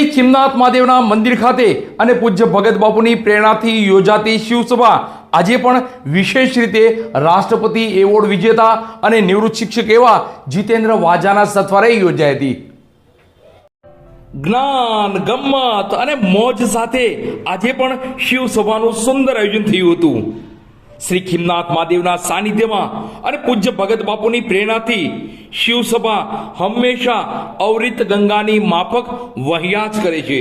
શ્રી ખીમનાથ મહાદેવના મંદિર ખાતે અને પૂજ્ય ભગત બાપુની પ્રેરણાથી યોજાતી શિવસભા. આજે પણ વિશેષ રીતે રાષ્ટ્રપતિ એવોર્ડ વિજેતા અને નિવૃત્ત શિક્ષક એવા જીતેન્દ્ર વાજાના સથવારે યોજાઈ હતી. જ્ઞાન, ગમ્મત અને મોજ સાથે આજે પણ શિવસભાનું સુંદર આયોજન થયું હતું. શ્રી ખીમનાથ મહાદેવના સાનિધ્યમાં અને પૂજ્ય ભગત બાપુની પ્રેરણાથી શિવસભા હંમેશા અવરિત ગંગાની માફક વહ્યા જ કરે છે.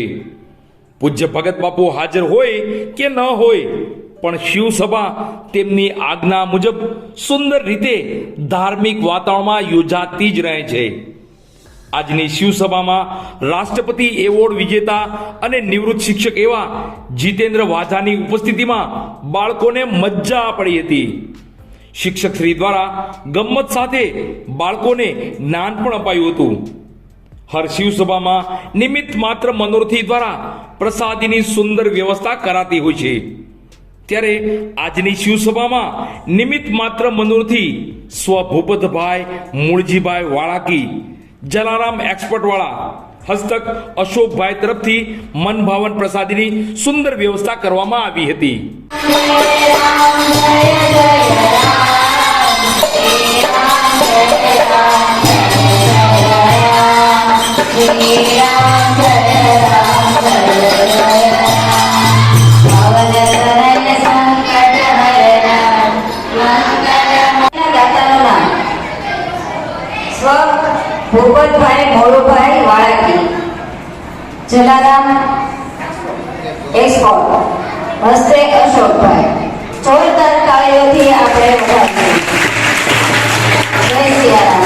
પૂજ્ય ભગત બાપુ હાજર હોય કે ન હોય, પણ શિવસભા તેમની આજ્ઞા મુજબ સુંદર રીતે ધાર્મિક વાતાવરણમાં યોજાતી જ રહે છે. આજની શિવસભામાં રાષ્ટ્રપતિ એવોર્ડ વિજેતા અને નિવૃત્ત શિક્ષક એવા જીતેન્દ્ર વાઝાની ઉપસ્થિતિમાં બાળકોને મજા પડી હતી. શિક્ષક શ્રી દ્વારા ગમ્મત સાથે બાળકોને જ્ઞાન પણ અપાયું હતું. હર શિવસભામાં નિમિત્ત માત્ર મનોરથી દ્વારા પ્રસાદીની સુંદર વ્યવસ્થા કરાતી હોય છે. ત્યારે આજની શિવસભામાં નિમિત્ત માત્ર મનોરથી સ્વ ભૂપતભાઈ મૂળજીભાઈ વાળાકી જલારામ એક્સપર્ટ વાળા હસ્તક અશોકભાઈ તરફથી મનભાવન પ્રસાદીની સુંદર વ્યવસ્થા કરવામાં આવી હતી. ભૂપતભાઈ મોરુભાઈ વાળાકી જલારામ એક્સપોર્ટ હસ્તે અશોકભાઈ. જોરદાર તાળીઓથી આપણે જય સિયારામ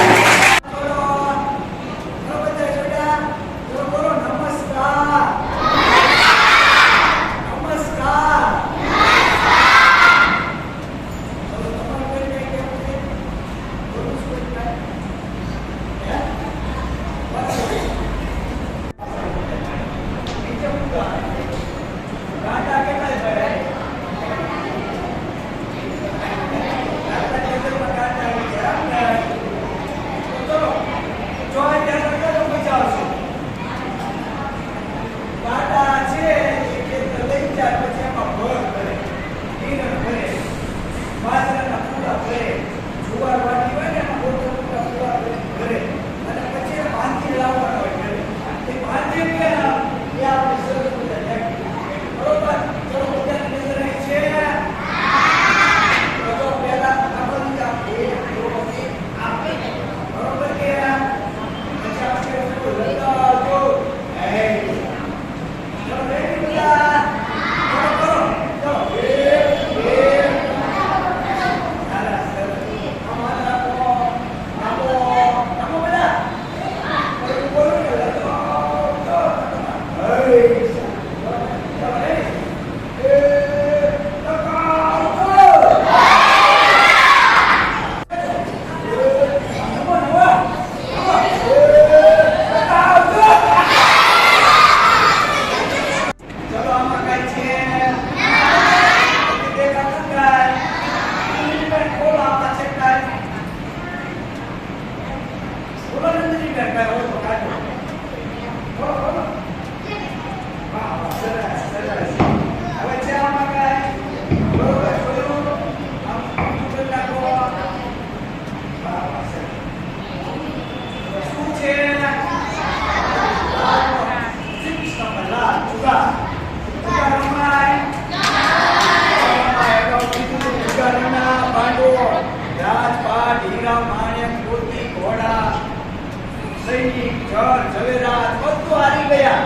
સૈનિક, જળ, ઝવેરાત બધું હારી ગયા.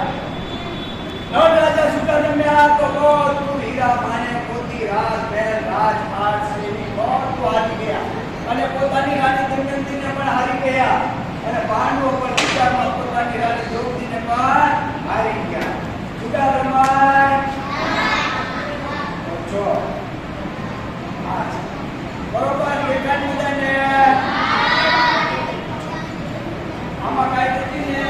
નળ રાજા સુતા જમ્યા તો બધું હીરા માણેક મોતી રાજ મહેલ રાજપાટ સૈનિક બધું હારી ગયા. અને પોતાની રાણી દમયંતીને પણ હારી ગયા. અને પાંડવો પણ સીતામાં પોતાની રાણી દ્રૌપદીને પણ હારી ગયા. સુતા રમાય છો પાંચ બરોબર એકાની બધાને આમાં કાંઈ નથી ને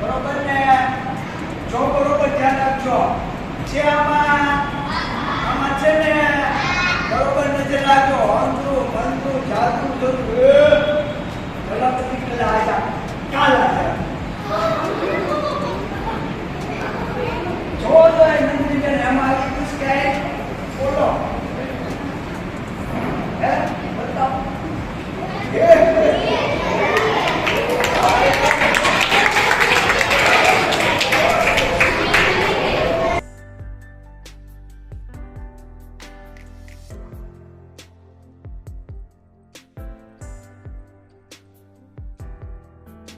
બરોબર ને? જો બરોબર ધ્યાન રાખજો જે આમાં આમાં છે ને બરોબર નજર રાખજો. 加速蹬直